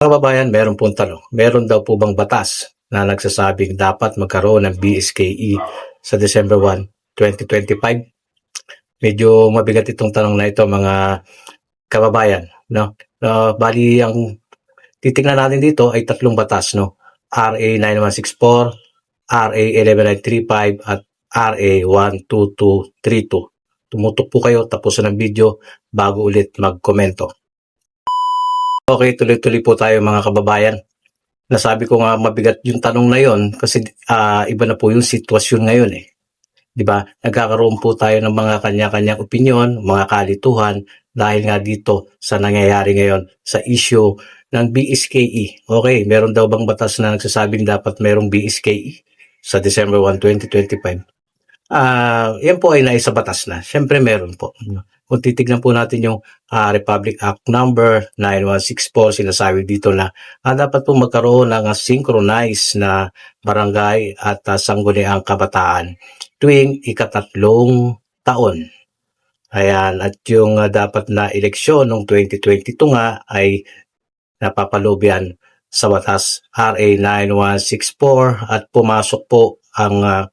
Mga kababayan, meron pong tanong. Meron daw po bang batas na nagsasabing dapat magkaroon ng BSKE sa December 1, 2025? Medyo mabigat itong tanong na ito mga kababayan. No? Uh, bali, ang titignan natin dito ay tatlong batas. No? RA 9164, RA 11935 at RA 12232. Tumutok po kayo, tapusan ng video bago ulit magkomento. Okay, tuloy-tuloy po tayo mga kababayan. Nasabi ko nga mabigat yung tanong na yon kasi ah, iba na po yung sitwasyon ngayon eh. 'Di ba? Nagkakaroon po tayo ng mga kanya-kanyang opinion, mga kalituhan dahil nga dito sa nangyayari ngayon sa issue ng BSKE. Okay, meron daw bang batas na nagsasabing dapat merong BSKE sa December 1, 2025? Ah, yan po ay naisa batas na. Siyempre meron po. Kung titignan po natin yung ah, Republic Act number 9164, sinasabi dito na ah, dapat po magkaroon ng synchronized na barangay at uh, sangguniang kabataan tuwing ikatatlong taon. Ayan, at yung ah, dapat na eleksyon noong 2022 nga ay napapalubyan sa batas RA 9164 at pumasok po ang ah,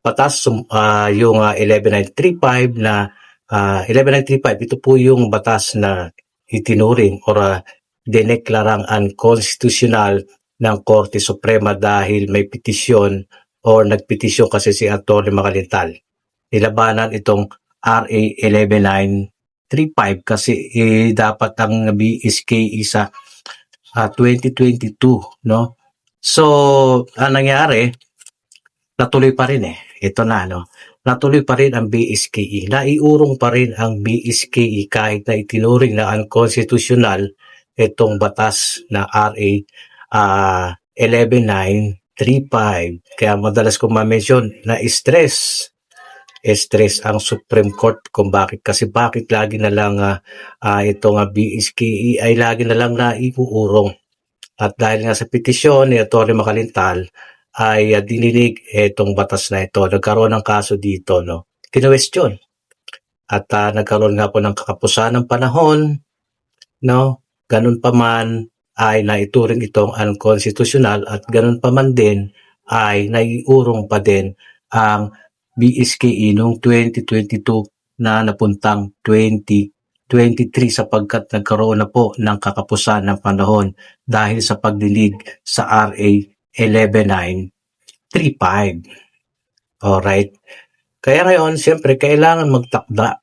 batas ah, yung ah, 11935 na ah, 11935 ito po yung batas na itinuring or uh, dineklarang unconstitutional ng Korte Suprema dahil may petisyon or nagpetisyon kasi si Atty. Makalintal. Nilabanan itong RA 11935 kasi eh, dapat ang BSK isa ah, 2022 no so ang nangyari natuloy pa rin eh ito na no natuloy pa rin ang BSKE naiurong pa rin ang BSKE kahit na itinuring na unconstitutional itong batas na RA ah 11935 kaya madalas ko ma-mention na stress stress ang Supreme Court kung bakit. Kasi bakit lagi na lang ah, ah, itong uh, BSKE ay lagi na lang naiuurong. At dahil nga sa petisyon ni Atty. Makalintal ay uh, dininig itong batas na ito. Nagkaroon ng kaso dito no? Kinwestiyon. At ah, nagkaroon nga po ng kakapusan ng panahon no? Ganun pa man ay naituring itong unconstitutional at ganun pa man din ay naiurong pa din ang BSKE noong 2022 na napuntang 2023 sapagkat nagkaroon na po ng kakapusan ng panahon dahil sa pagdinig sa RA 11935. Alright. Kaya ngayon, siyempre, kailangan magtakda.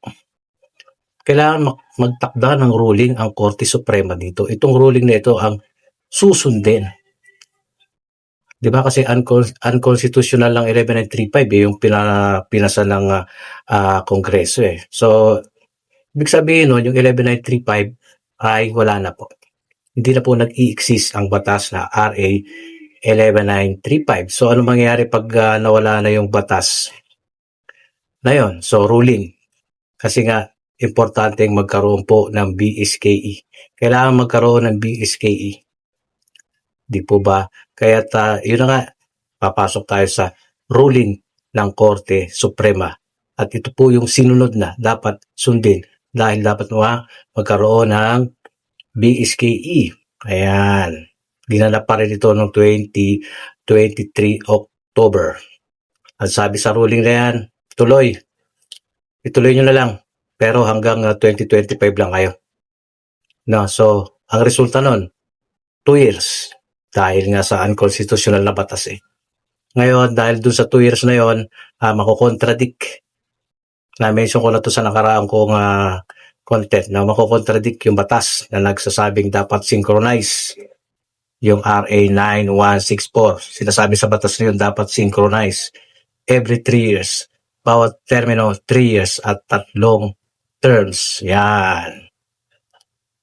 Kailangan mag- magtakda ng ruling ang Korte Suprema dito. Itong ruling na ito ang susundin. 'Di ba kasi uncon- unconstitutional lang 11935 eh, yung pina, pinasa ng ah, ah, Kongreso eh. So, ibig sabihin nun, yung 11935 ay wala na po. Hindi na po nag-i-exist ang batas na RA 11935. So, ano mangyayari pag ah, nawala na yung batas? Na yun, so ruling. Kasi nga, importante magkaroon po ng BSKE. Kailangan magkaroon ng BSKE. Di po ba? Kaya ta, yun na nga, papasok tayo sa ruling ng Korte Suprema. At ito po yung sinunod na dapat sundin dahil dapat mga magkaroon ng BSKE. Ayan. Ginanap pa rin ito noong 2023 October. At sabi sa ruling na yan, tuloy. Ituloy nyo na lang. Pero hanggang uh, 2025 lang kayo. No, so, ang resulta nun, 2 years dahil nga sa unconstitutional na batas eh. Ngayon, dahil dun sa 2 years na yon, uh, makokontradict. Na-mention ko na to sa nakaraang kong ah, content na makokontradict yung batas na nagsasabing dapat synchronize yung RA 9164. Sinasabi sa batas na yun dapat synchronize every 3 years. Bawat termino 3 years at tatlong terms. Yan.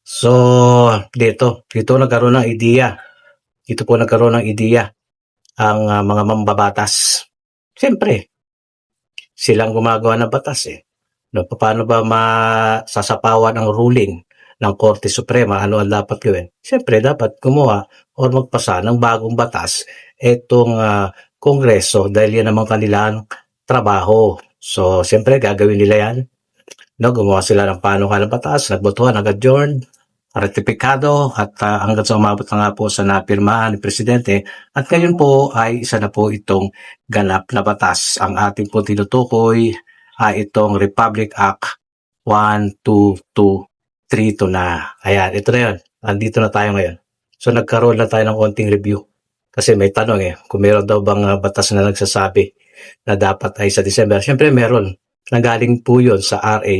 So, dito, dito nagkaroon ng ideya dito po nagkaroon ng ideya ang ah, mga mambabatas. Siyempre, silang gumagawa ng batas eh. No, paano ba masasapawan ang ruling ng Korte Suprema? Ano ang dapat gawin? Siyempre, dapat gumawa o magpasa ng bagong batas itong ah, Kongreso dahil yan naman kanilang trabaho. So, siyempre, gagawin nila yan. No, gumawa sila ng panukalang batas, nagbotohan, nag-adjourn, ratifikado at ah, hanggang sa umabot na nga po sa napirmahan ni Presidente at ngayon po ay isa na po itong ganap na batas. Ang ating po tinutukoy ay itong Republic Act 1223 na. Ayan, ito na yun. Andito na tayo ngayon. So nagkaroon na tayo ng konting review. Kasi may tanong eh, kung meron daw bang ah, batas na nagsasabi na dapat ay sa December. Siyempre meron. Nagaling po yun sa RA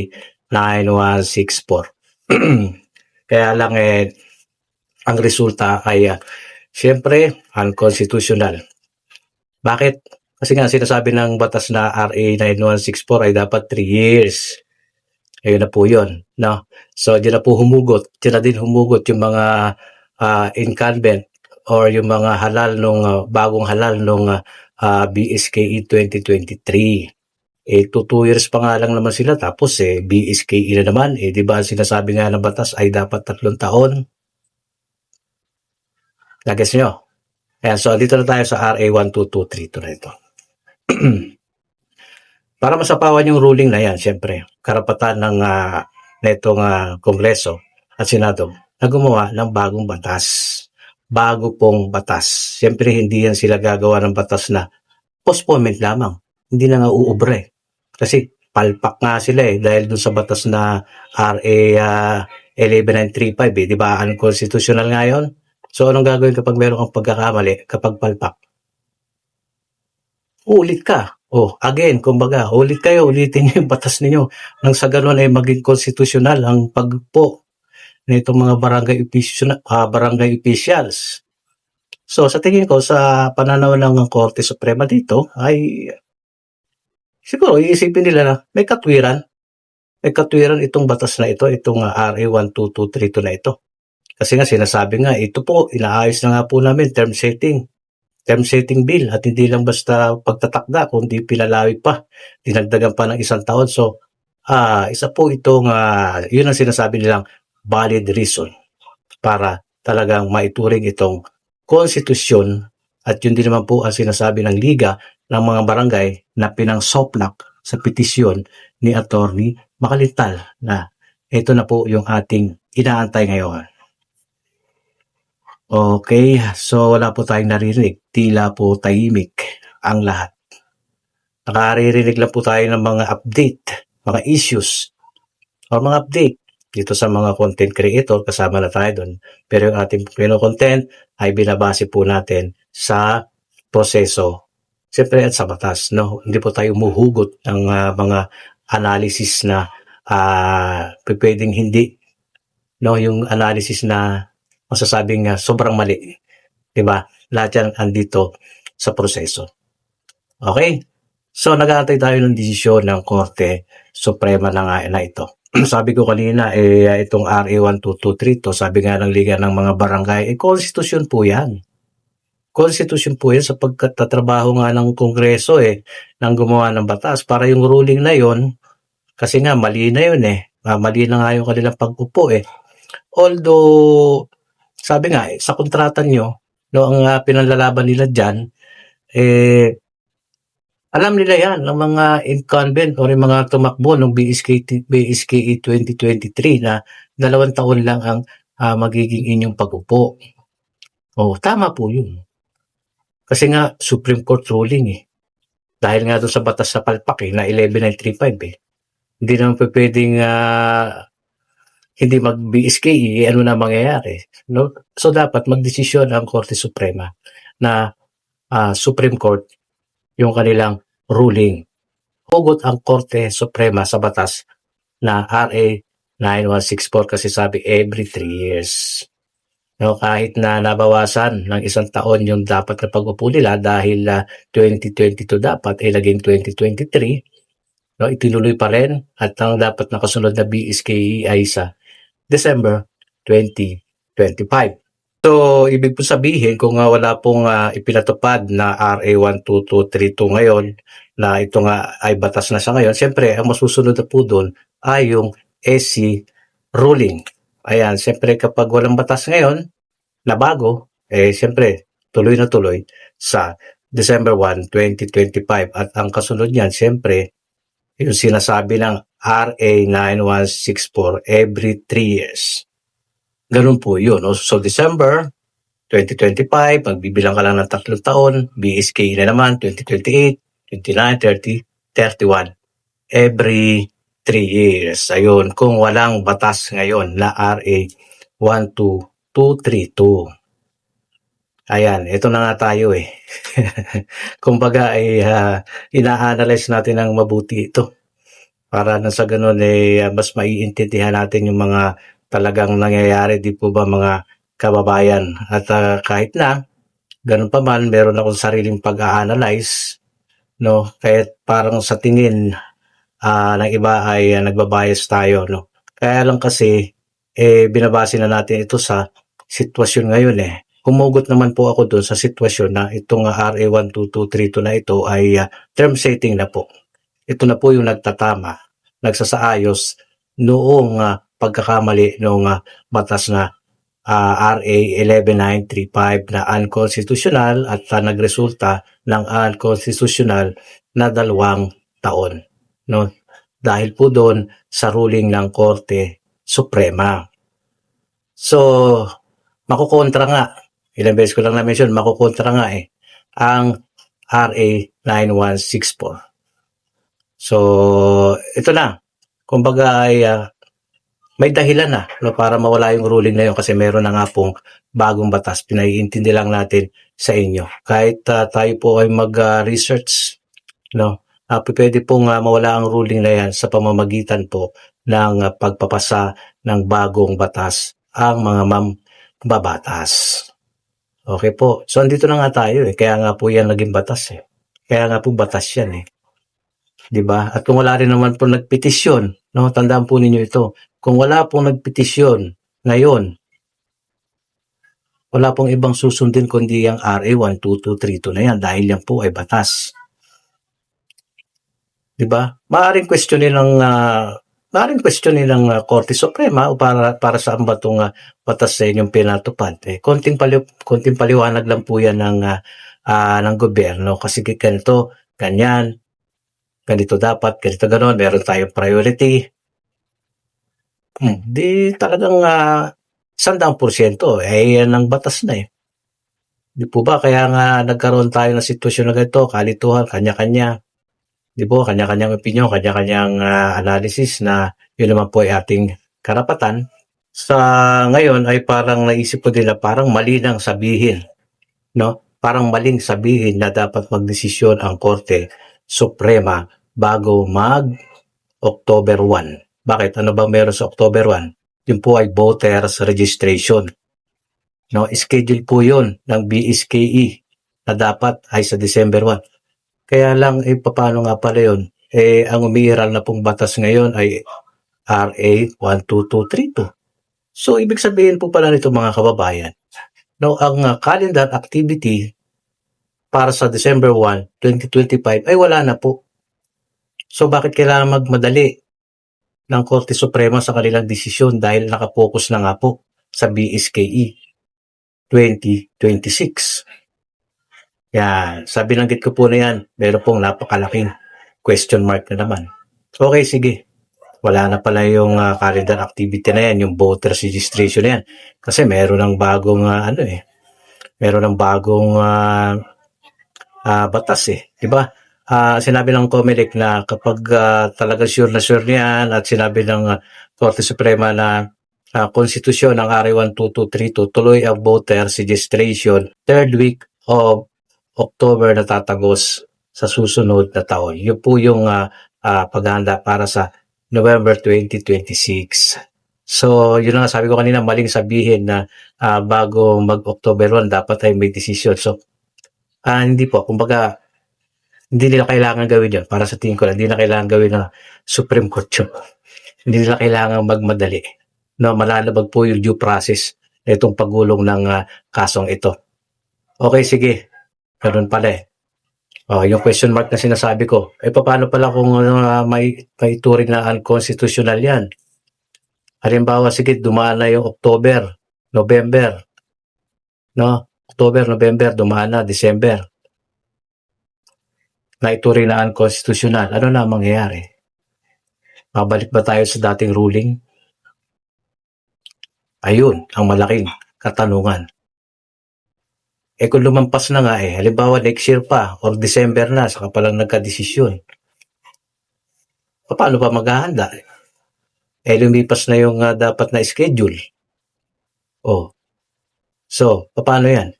9164. Kaya lang eh, ang resulta ay uh, siyempre unconstitutional. Bakit? Kasi nga sinasabi ng batas na RA 9164 ay dapat 3 years. Ayun na po yun. No? So, diyan na po humugot. Diyan na din humugot yung mga uh, incumbent or yung mga halal nung uh, bagong halal nung uh, uh, BSKE 2023 eh 2 years pa nga lang naman sila tapos eh BSKE na naman eh di ba sinasabi nga ng batas ay dapat tatlong taon Nagets nyo? Ayan, so dito na tayo sa RA 1223 na ito. Para masapawan yung ruling na yan, siyempre, karapatan ng uh, netong uh, Kongreso at Senado na gumawa ng bagong batas. Bago pong batas. Siyempre, hindi yan sila gagawa ng batas na postponement lamang. Hindi na nga uubre. Kasi palpak nga sila eh dahil dun sa batas na RA uh, 11935 eh, di ba unconstitutional nga yun? So anong gagawin kapag meron kang pagkakamali kapag palpak? Ulit ka. Oh, again, kumbaga, ulit kayo, ulitin niyo yung batas ninyo. Nang sa ganun ay maging konstitusyonal ang pagpo na itong mga barangay, official, uh, barangay officials. So sa tingin ko, sa pananaw ng Korte Suprema dito, ay siguro iisipin nila na may katwiran. May katwiran itong batas na ito, itong uh, RA 12232 na ito. Kasi nga sinasabi nga, ito po, inaayos na nga po namin term setting. Term setting bill at hindi lang basta pagtatakda, kundi pinalawig pa. Dinagdagan pa ng isang taon. So, uh, isa po itong, uh, yun ang sinasabi nilang valid reason para talagang maituring itong konstitusyon at yun din naman po ang sinasabi ng Liga ng mga barangay na pinang-soplak sa petisyon ni Attorney Makalintal na ito na po yung ating inaantay ngayon. Okay, so wala po tayong naririnig. Tila po tahimik ang lahat. Nakaririnig lang po tayo ng mga update, mga issues, o mga update dito sa mga content creator, kasama na tayo doon. Pero yung ating content ay binabase po natin sa proseso. Siyempre at sa batas, no? Hindi po tayo umuhugot ng uh, mga analysis na uh, pwedeng hindi. No, yung analysis na masasabing uh, sobrang mali. 'Di ba? Lahat yan andito sa proseso. Okay? So, nag-aantay tayo ng desisyon ng Korte Suprema na nga na ito. sabi ko kanina, eh, itong RA 1223 to, sabi nga ng Liga ng mga Barangay, eh, konstitusyon po yan. Konstitusyon po yan sapagkat tatrabaho nga ng Kongreso eh, nang gumawa ng batas para yung ruling na yon kasi nga mali na yun eh. Uh, mali na nga yung kanilang pag-upo eh. Although, sabi nga, eh, sa kontrata nyo, no, ang uh, pinanlalaban nila dyan, eh, alam nila yan, ng mga incumbent o yung mga tumakbo ng BSK, BSKE 2023 na dalawang taon lang ang uh, magiging inyong pag-upo. Oh, tama po yun. Kasi nga, Supreme Court ruling eh. Dahil nga doon sa batas sa palpak eh, na 11935 eh. Hindi naman pwedeng uh, hindi mag-BSKE, ano na mangyayari. No? So dapat magdesisyon ang Korte Suprema na uh, Supreme Court yung kanilang ruling. Hugot ang Korte Suprema sa batas na RA 9164 kasi sabi every 3 years. No, kahit na nabawasan ng isang taon yung dapat na pag-upo nila dahil uh, 2022 dapat eh, naging 2023, no, itinuloy pa rin at ang dapat nakasunod na BSKE ay sa December 2025. So, ibig po sabihin, kung uh, wala pong uh, ipinatupad na RA 12232 ngayon, na ito nga ay batas na sa ngayon, siyempre, ang masusunod na po doon ay yung SC ruling. Ayan, siyempre kapag walang batas ngayon na bago, eh siyempre, tuloy na tuloy sa December 1, 2025. At ang kasunod niyan, siyempre, yung sinasabi ng RA 9164 every 3 years. Ganun po yun. No? So, December 2025, magbibilang ka lang ng tatlong taon, BSK na naman, 2028, 29, 30, 31. Every 3 years. Ayun, kung walang batas ngayon na RA 12232. Ayan, ito na nga tayo eh. Kumbaga ay uh, ina-analyze natin ng mabuti ito. Para na sa ganun eh, mas maiintindihan natin yung mga talagang nangyayari, di po ba mga kababayan. At uh, kahit na, ganun pa man, meron akong sariling pag-a-analyze, no? Kahit parang sa tingin uh, ng iba ay uh, nagbabayas tayo, no? Kaya lang kasi, eh, binabase na natin ito sa sitwasyon ngayon eh humugot naman po ako doon sa sitwasyon na itong uh, RA 12232 na ito ay uh, term setting na po. Ito na po yung nagtatama, nagsasaayos noong uh, pagkakamali noong uh, batas na uh, RA 11935 na unconstitutional at uh, nagresulta ng unconstitutional na dalawang taon. No? Dahil po doon sa ruling ng Korte Suprema. So, makukontra nga ilang beses ko lang na-mention, makukontra nga eh, ang RA 9164. So, ito na. Kumbaga ay uh, may dahilan na no, para mawala yung ruling na yun kasi meron na nga pong bagong batas. Pinaiintindi lang natin sa inyo. Kahit uh, tayo po ay mag-research, no, uh, pwede pong uh, mawala ang ruling na yan sa pamamagitan po ng uh, pagpapasa ng bagong batas ang mga mambabatas. Okay po. So, andito na nga tayo eh. Kaya nga po yan naging batas eh. Kaya nga po batas yan eh. ba? At kung wala rin naman po nagpetisyon, no, tandaan po ninyo ito. Kung wala pong nagpetisyon ngayon, wala pong ibang susundin kundi ang RA 12232 na yan dahil yan po ay batas. 'Di ba? Maaring questionin ng uh, Maaaring questionin ng uh, Korte Suprema o para, para saan ba itong uh, batas sa inyong pinatupad. Eh, konting, pali, konting paliwanag lang po yan ng, uh, uh, ng gobyerno kasi ganito, ganyan, ganito dapat, ganito ganon, meron tayong priority. Hmm, di talagang uh, sandang porsyento, eh yan ang batas na eh. Di po ba? Kaya nga nagkaroon tayo ng sitwasyon na ganito, kalituhan, kanya-kanya. Di po, kanya-kanyang opinion, kanya-kanyang uh, analysis na yun naman po ay ating karapatan. Sa ngayon ay parang naisip ko na parang mali nang sabihin, no? Parang maling sabihin na dapat magdesisyon ang Korte Suprema bago mag October 1. Bakit? Ano ba meron sa October 1? Yun po ay voters registration. No, schedule po 'yon ng BSKE na dapat ay sa December 1. Kaya lang, eh, paano nga pala yun? Eh, ang umiiral na pong batas ngayon ay RA 12232. So, ibig sabihin po pala nito mga kababayan, no, ang uh, calendar activity para sa December 1, 2025 ay wala na po. So, bakit kailangan magmadali ng Korte Suprema sa kanilang desisyon dahil nakapokus na nga po sa BSKE 2026? Yan, sa binanggit ko po na yan, meron pong napakalaking question mark na naman. Okay, sige. Wala na pala yung uh, calendar activity na yan, yung voter registration na yan. Kasi meron ng bagong, uh, ano eh, meron ng bagong uh, uh, batas eh. Di ba? Uh, sinabi ng COMELEC na kapag uh, talaga sure na sure niyan at sinabi ng uh, Suprema na uh, konstitusyon ng RA 12232 tuloy ang voter registration third week of October na tatagos sa susunod na taon. Yun po yung uh, uh, paghahanda para sa November 2026. So, yun nga sabi ko kanina, maling sabihin na uh, bago mag-October 1, dapat ay may decision. So, uh, hindi po. Kumbaga, hindi nila kailangan gawin yun. Para sa tingin ko hindi na kailangan gawin ng Supreme Court yun. hindi nila kailangan magmadali. No, malalabag po yung due process na itong pagulong ng uh, kasong ito. Okay, sige. Ganun pala eh. Oh, yung question mark na sinasabi ko, eh paano pala kung uh, may, may turing na unconstitutional yan? Halimbawa, sige, dumaan na yung October, November, no? October, November, dumaan na, December. Na ituring na unconstitutional. Ano na mangyayari? Babalik ba tayo sa dating ruling? Ayun, ang malaking katanungan. Eh kung lumampas na nga eh, halimbawa next year pa or December na, saka pa lang nagka-desisyon. Paano pa maghahanda? Eh lumipas na yung ah, dapat na schedule. Oh. So, paano yan?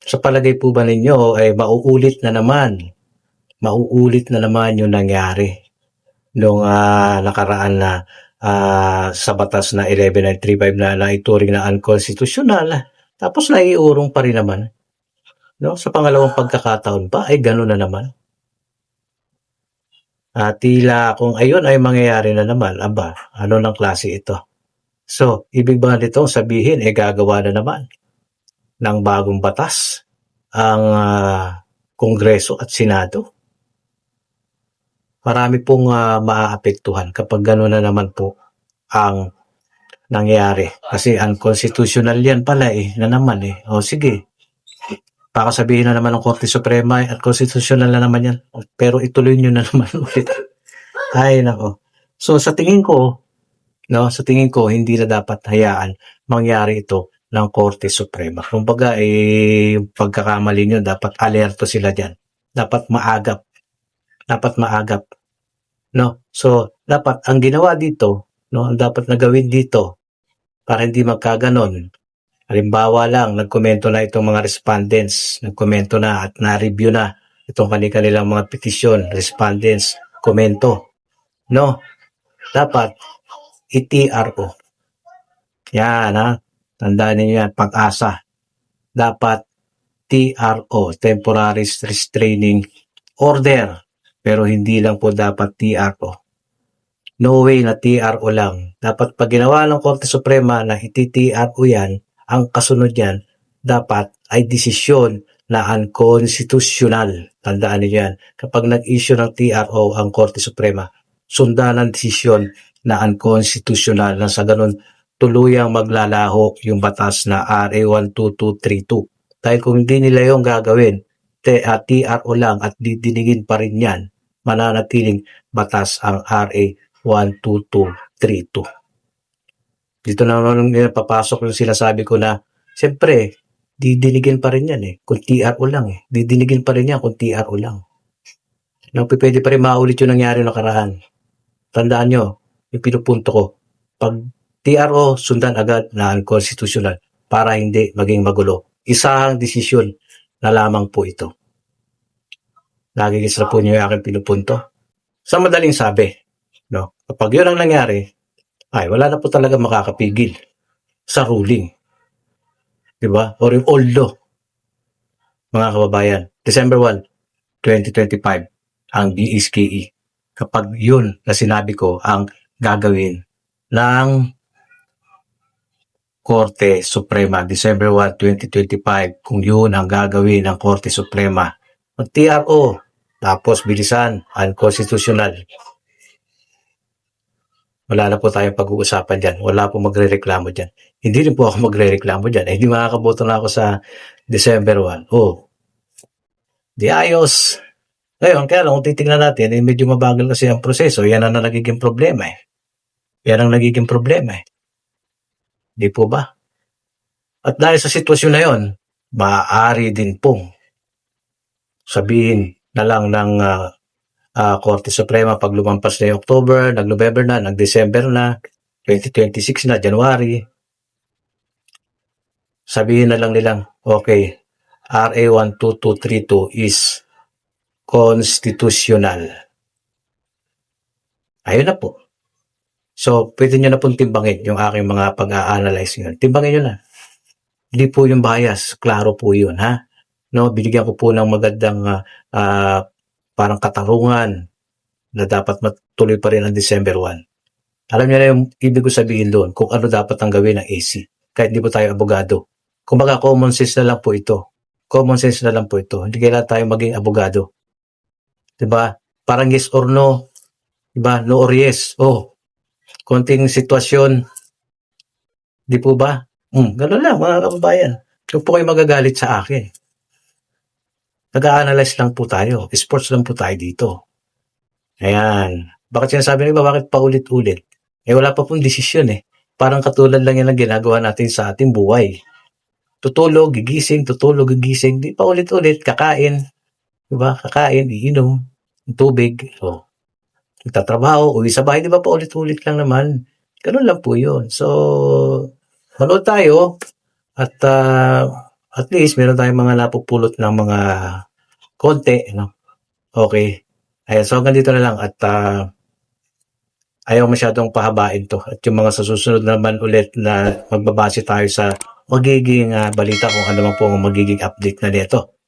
Sa palagay po ba ninyo, eh mauulit na naman. Mauulit na naman yung nangyari nung ah, nakaraan na ah, sa batas na 11935 na naituring na unconstitutional. Tapos naiurong pa rin naman. No? Sa pangalawang pagkakataon pa, ay gano'n na naman. At tila kung ayun ay mangyayari na naman, aba, ano ng klase ito? So, ibig ba nito sabihin, eh gagawa na naman ng bagong batas ang ah, Kongreso at Senado? Marami pong ah, maaapektuhan kapag gano'n na naman po ang nangyari. Kasi unconstitutional yan pala eh, na naman eh. O sige, baka sabihin na naman ng Korte Suprema, at constitutional na naman yan. Pero ituloy nyo na naman ulit. Ay, nako. So, sa tingin ko, no, sa tingin ko, hindi na dapat hayaan mangyari ito ng Korte Suprema. Kumbaga, eh, yung pagkakamali nyo, dapat alerto sila dyan. Dapat maagap. Dapat maagap. No? So, dapat, ang ginawa dito, no, ang dapat na gawin dito, para hindi magkaganon, Halimbawa lang, nagkomento na itong mga respondents, nagkomento na at na-review na itong kanilang mga petisyon, respondents, komento. No, dapat i-TRO. Yan ha, tandaan niyo yan, pag-asa. Dapat TRO, Temporary Restraining Order. Pero hindi lang po dapat TRO. No way na TRO lang. Dapat pag ginawa ng Korte Suprema na iti-TRO yan, ang kasunod yan dapat ay desisyon na unconstitutional. Tandaan niyo yan. Kapag nag-issue ng TRO ang Korte Suprema, sundan ang desisyon na unconstitutional na sa ganun tuluyang maglalaho yung batas na RA 12232. Dahil kung hindi nila yung gagawin, TRO lang at didinigin pa rin yan, mananatiling batas ang RA 12232 dito na naman papasok yung sinasabi ko na, siyempre, didinigin pa rin yan eh. Kung TRO lang eh. Didinigin pa rin yan kung TRO lang. No, pwede pa rin maulit yung nangyari nakaraan. Tandaan nyo, yung pinupunto ko, pag TRO, sundan agad na unconstitutional para hindi maging magulo. Isang desisyon na lamang po ito. Nagigis na po niyo yung aking pinupunto. Sa madaling sabi, kapag yun ang nangyari, ay wala na po talaga makakapigil sa ruling. Di ba? Or yung old law. Mga kababayan, December 1, 2025, ang DSKE. Kapag yun na sinabi ko ang gagawin ng Korte Suprema, December 1, 2025, kung yun ang gagawin ng Korte Suprema. Ang TRO, tapos bilisan, unconstitutional. Wala na po tayong pag-uusapan dyan. Wala po magre-reklamo dyan. Hindi rin po ako magre-reklamo dyan. Eh, di makakaboto na ako sa December 1. Oh, di ayos. Ngayon, kaya lang kung titignan natin, eh, medyo mabagal kasi ang proseso. Yan ang nagiging problema eh. Yan ang nagiging problema eh. Di po ba? At dahil sa sitwasyon na yon, maaari din pong sabihin na lang ng uh, uh, Korte Suprema pag lumampas na yung October, nag-November na, nag-December na, 2026 na, January. Sabihin na lang nilang, okay, RA 12232 is constitutional. Ayun na po. So, pwede nyo na pong timbangin yung aking mga pag-a-analyze yun. Timbangin nyo na. Hindi po yung bias. Klaro po yun, ha? No, binigyan ko po ng magandang uh, uh, parang katarungan na dapat matuloy pa rin ang December 1. Alam niyo na yung ibig ko sabihin doon kung ano dapat ang gawin ng AC. Kahit hindi po tayo abogado. Kumbaga common sense na lang po ito. Common sense na lang po ito. Hindi kailangan tayo maging abogado. 'Di ba? Parang yes or no. 'Di ba? No or yes. Oh. Konting sitwasyon. Di po ba? Hmm, ganun lang mga kababayan. Huwag po kayo magagalit sa akin. Nag-a-analyze lang po tayo. Sports lang po tayo dito. Ayan. Bakit sinasabi nila, bakit paulit-ulit? Eh wala pa pong desisyon eh. parang katulad lang yan ang ginagawa natin sa ating buhay. Tutulog, gigising, tutulog, gigising, di pa ulit-ulit, kakain, di ba? Kakain, iinom, tubig, o, nagtatrabaho, uwi sa bahay, di ba pa ulit-ulit lang naman? Ganun lang po yun. So, manood tayo at ah, at least meron tayong mga napupulot ng mga konti, no? Okay. Ayan, so hanggang dito na lang at ah, ayaw masyadong pahabain to. At yung mga susunod naman ulit na magbabase tayo sa magiging ah, balita kung ano man po ang magiging update na nito.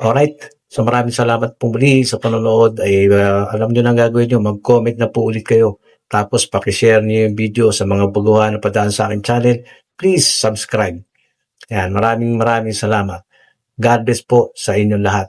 Alright. So maraming salamat po muli sa panonood. Ay, ah, alam nyo na ang gagawin nyo. Mag-comment na po ulit kayo. Tapos pakishare nyo yung video sa mga baguhan na padaan sa aking channel. Please subscribe. Yan, maraming maraming salamat. God bless po sa inyong lahat.